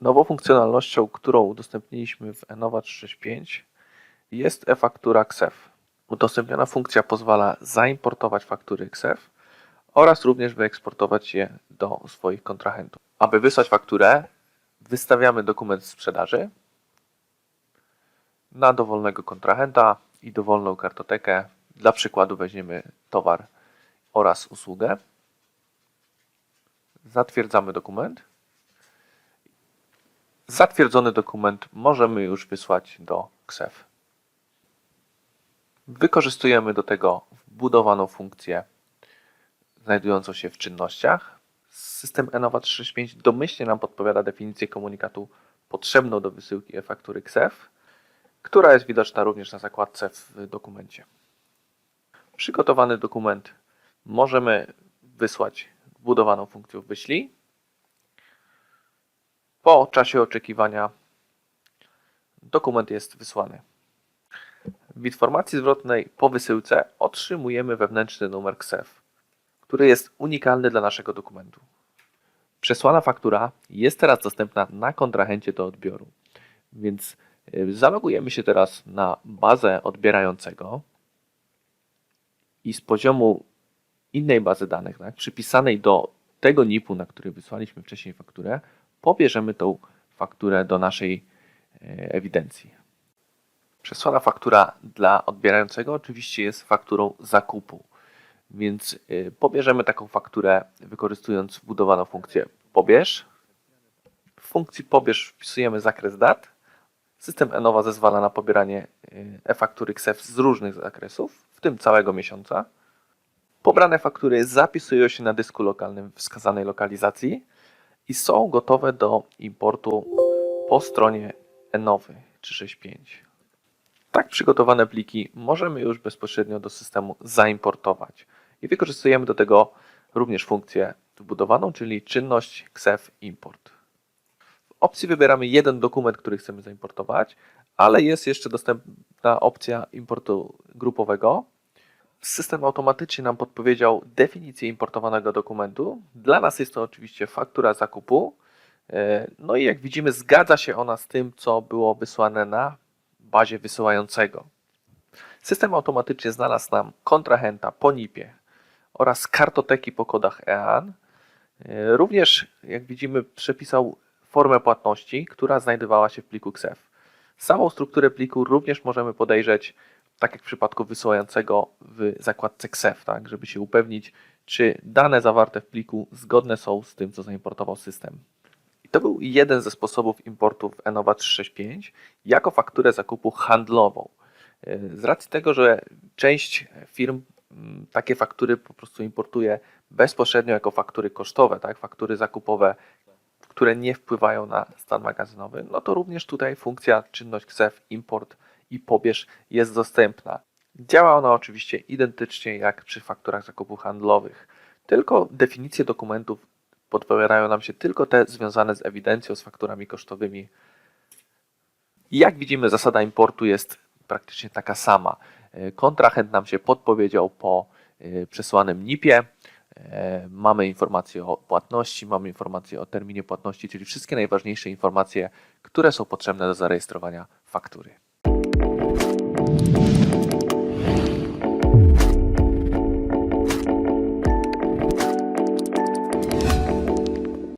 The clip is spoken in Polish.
Nową funkcjonalnością, którą udostępniliśmy w Enova 365 jest e-faktura KSEF. Udostępniona funkcja pozwala zaimportować faktury KSEF oraz również wyeksportować je do swoich kontrahentów. Aby wysłać fakturę, wystawiamy dokument sprzedaży na dowolnego kontrahenta i dowolną kartotekę. Dla przykładu weźmiemy towar oraz usługę. Zatwierdzamy dokument. Zatwierdzony dokument możemy już wysłać do KSEF. Wykorzystujemy do tego wbudowaną funkcję znajdującą się w czynnościach. System Enova 365 domyślnie nam podpowiada definicję komunikatu potrzebną do wysyłki e-faktury KSEF, która jest widoczna również na zakładce w dokumencie. Przygotowany dokument możemy wysłać wbudowaną funkcją wyślij. Po czasie oczekiwania dokument jest wysłany. W informacji zwrotnej po wysyłce otrzymujemy wewnętrzny numer KSEF, który jest unikalny dla naszego dokumentu. Przesłana faktura jest teraz dostępna na kontrahencie do odbioru, więc y, zalogujemy się teraz na bazę odbierającego i z poziomu innej bazy danych, tak, przypisanej do tego NIP-u, na który wysłaliśmy wcześniej fakturę, pobierzemy tą fakturę do naszej e, ewidencji. Przesłana faktura dla odbierającego oczywiście jest fakturą zakupu, więc y, pobierzemy taką fakturę wykorzystując wbudowaną funkcję pobierz. W funkcji pobierz wpisujemy zakres dat. System Enova zezwala na pobieranie y, e-faktury KSEF z różnych zakresów, w tym całego miesiąca. Pobrane faktury zapisują się na dysku lokalnym wskazanej lokalizacji i są gotowe do importu po stronie Enowy 365. Tak przygotowane pliki możemy już bezpośrednio do systemu zaimportować i wykorzystujemy do tego również funkcję wbudowaną, czyli czynność KSEF import. W opcji wybieramy jeden dokument, który chcemy zaimportować, ale jest jeszcze dostępna opcja importu grupowego. System automatycznie nam podpowiedział definicję importowanego dokumentu. Dla nas jest to oczywiście faktura zakupu. E, No i jak widzimy, zgadza się ona z tym, co było wysłane na bazie wysyłającego. System automatycznie znalazł nam kontrahenta po NIP-ie oraz kartoteki po kodach EAN. E, Również, jak widzimy, przepisał formę płatności, która znajdowała się w pliku KSEF. Samą strukturę pliku również możemy podejrzeć, tak jak w przypadku wysyłającego w zakładce KSEF, tak, żeby się upewnić, czy dane zawarte w pliku zgodne są z tym, co zaimportował system. I to był jeden ze sposobów importu w Enova 365 jako fakturę zakupu handlową. E, Z racji tego, że część firm mm, takie faktury po prostu importuje bezpośrednio jako faktury kosztowe, tak? faktury zakupowe, które nie wpływają na stan magazynowy, no to również tutaj funkcja czynność KSEF, import i pobierz jest dostępna. Działa ona oczywiście identycznie jak przy fakturach zakupu handlowych, tylko definicje dokumentów podpowiadają nam się tylko te związane z ewidencją, z fakturami kosztowymi. I Jak widzimy, zasada importu jest praktycznie taka sama. Kontrahent nam się podpowiedział po e, przesłanym NIP-ie. E, Mamy informacje o płatności, mamy informacje o terminie płatności, czyli wszystkie najważniejsze informacje, które są potrzebne do zarejestrowania faktury.